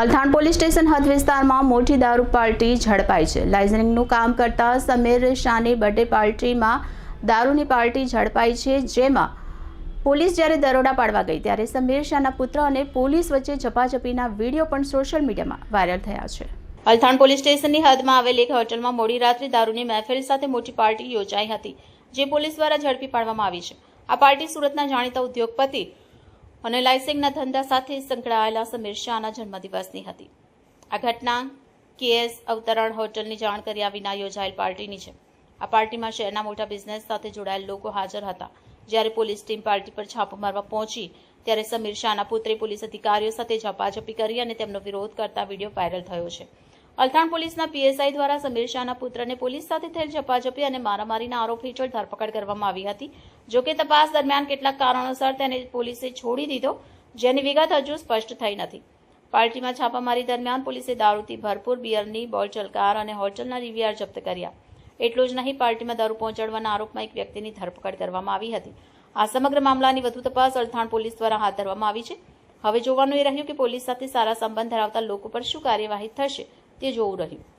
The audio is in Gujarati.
અલથાણ પોલીસ સ્ટેશન હદ વિસ્તારમાં મોટી દારૂ પાર્ટી ઝડપાઈ છે. લાઇઝનિંગનું કામ કરતા સમીર શાહની બર્થડે પાર્ટીમાં દારૂની પાર્ટી ઝડપાઈ છે, જેમાં પોલીસ જ્યારે દરોડા પાડવા ગઈ ત્યારે સમીર શાહના પુત્ર અને પોલીસ વચ્ચે ઝપાઝપીના વીડિયો પણ સોશિયલ મીડિયામાં વાયરલ થયા છે. અલથાણ પોલીસ સ્ટેશનની હદમાં આવેલ એક હોટલમાં મોડી રાત્રે દારૂની મહેફિલ સાથે મોટી પાર્ટી યોજાઈ હતી, જે પોલીસ દ્વારા ઝડપી પાડવામાં આવી છે. આ પાર્ટી સુરતના જાણીતા ઉદ્યોગપતિ અને લાઇસેન્સના ધંધા સાથે સંકળાયેલા સમીર શાહના જન્મદિવસની હતી. આ ઘટના કેએસ અવતરણ હોટલની જાણ કર્યા વિના યોજાયેલ પાર્ટીની છે. આ પાર્ટીમાં શહેરના મોટા બિઝનેસ સાથે જોડાયેલ લોકો હાજર હતા. જ્યારે પોલીસ ટીમ પાર્ટી પર છાપો મારવા પહોંચી, ત્યારે સમીર શાહના પુત્રે પોલીસ અધિકારીઓ સાથે ઝપાઝપી કરી અને તેમનો વિરોધ કરતા વીડિયો વાયરલ થયો છે. અલથાણ પોલીસના પીએસઆઈ દ્વારા સમીર શાહના પુત્રને પોલીસ સાથે થયેલ ઝપાઝપી અને મારામારીના આરોપ હેઠળ ધરપકડ કરવામાં આવી હતી. જો કે તપાસ દરમિયાન કેટલાક કારણોસર તેને પોલીસે છોડી દીધો, જેની વિગત હજુ સ્પષ્ટ થઈ નથી. પાર્ટીમાં છાપામારી દરમિયાન પોલીસે દારૂથી ભરપૂર બિયરની બોટલ કાર અને હોટલના રિવિયાર જપ્ત કર્યા. એટલું જ નહીં, પાર્ટીમાં દારૂ પહોંચાડવાના આરોપમાં એક વ્યક્તિની ધરપકડ કરવામાં આવી હતી. આ સમગ્ર મામલાની વધુ તપાસ અલથાણ પોલીસ દ્વારા હાથ ધરવામાં આવી છે. હવે જોવાનું એ રહ્યું કે પોલીસ સાથે સારા સંબંધ ધરાવતા લોકો પર શું કાર્યવાહી થશે તે જોવું રહ્યું.